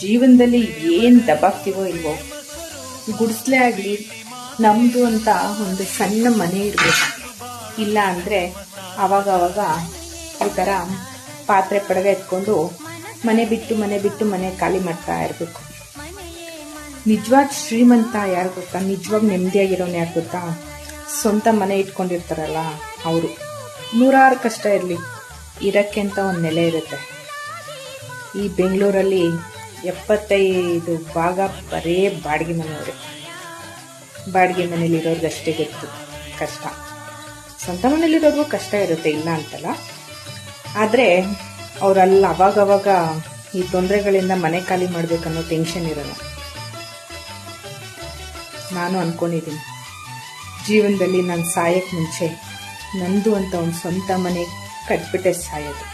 ಜೀವನದಲ್ಲಿ ಏನು ದಬ್ಬಾಗ್ತೀವೋ ಇಲ್ವೋ, ಗುಡಿಸ್ಲೇ ಆಗಲಿ ನಮ್ಮದು ಅಂತ ಒಂದು ಸಣ್ಣ ಮನೆ ಇರಬೇಕು. ಇಲ್ಲ ಅಂದರೆ ಅವಾಗ ಈ ಥರ ಪಾತ್ರೆ ಪಡವೆ ಎತ್ಕೊಂಡು ಮನೆ ಬಿಟ್ಟು ಮನೆ ಬಿಟ್ಟು ಮನೆ ಖಾಲಿ ಮಾಡ್ತಾ ಇರಬೇಕು. ನಿಜವಾದ ಶ್ರೀಮಂತ ಯಾರು ಗೊತ್ತಾ? ನಿಜವಾಗ ನೆಮ್ಮದಿಯಾಗಿರೋನು ಯಾರು ಗೊತ್ತಾ? ಸ್ವಂತ ಮನೆ ಇಟ್ಕೊಂಡಿರ್ತಾರಲ್ಲ ಅವರು. ನೂರಾರು ಕಷ್ಟ ಇರಲಿ. ಇರೋಕ್ಕೆ ಅಂತ ಒಂದು ನೆಲೆ ಇರುತ್ತೆ. ಈ ಬೆಂಗಳೂರಲ್ಲಿ ಎಪ್ಪತ್ತೈದು ಭಾಗ ಬರೇ ಬಾಡಿಗೆ ಮನೆಯವರು. ಬಾಡಿಗೆ ಮನೇಲಿರೋರ್ಗೆ ಅಷ್ಟೇ ಗೊತ್ತು, ಕಷ್ಟ. ಸ್ವಂತ ಮನೇಲಿರೋರ್ಗೂ ಕಷ್ಟ ಇರುತ್ತೆ, ಇಲ್ಲ ಅಂತಲ್ಲ. ಆದರೆ ಅವರಲ್ಲ ಅವಾಗವಾಗ ಈ ತೊಂದರೆಗಳಿಂದ ಮನೆ ಖಾಲಿ ಮಾಡಬೇಕನ್ನೋ ಟೆನ್ಷನ್ ಇರಲ್ಲ. ನಾನು ಅನ್ಕೊಂಡಿದ್ದೀನಿ, ಜೀವನದಲ್ಲಿ ನಾನು ಸಾಯಕ್ಕೆ ಮುಂಚೆ ನಂದು ಅಂತ ಒಂದು ಸ್ವಂತ ಮನೆ ಕಟ್ಬಿಟ್ಟೆ ಸಾಯೋದು.